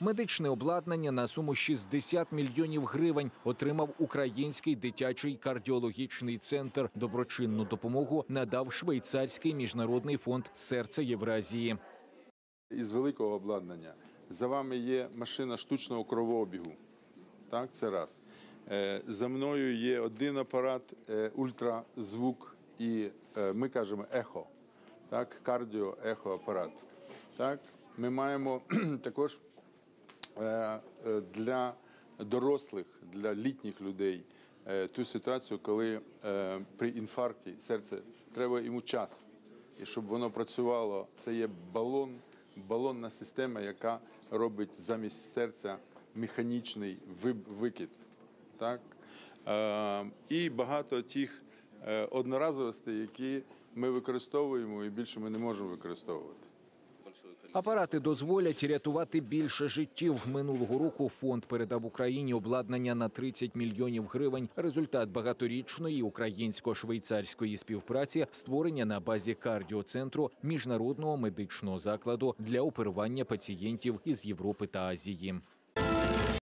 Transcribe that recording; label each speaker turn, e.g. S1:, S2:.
S1: Медичне обладнання на суму 60 мільйонів гривень отримав Український дитячий кардіологічний центр. Доброчинну допомогу надав швейцарський міжнародний фонд серце Євразії.
S2: Із великого обладнання за вами є машина штучного кровообігу. Так, це раз. Е, За мною є один апарат, е, ультразвук і е, ми кажемо ехо. Так, кардіо ехо апарат. Так, ми маємо також для дорослих, для літніх людей е, ту ситуацію, коли е, при інфаркті серце треба йому час. І щоб воно працювало, це є балон, балонна система, яка робить замість серця механічний викид. Так? Е, і багато тих е, одноразовостей, які ми використовуємо і більше ми не можемо використовувати.
S1: Апарати дозволять рятувати більше життів. Минулого року фонд передав Україні обладнання на 30 мільйонів гривень. Результат багаторічної українсько-швейцарської співпраці створення на базі кардіоцентру міжнародного медичного закладу для оперування пацієнтів із Європи та Азії.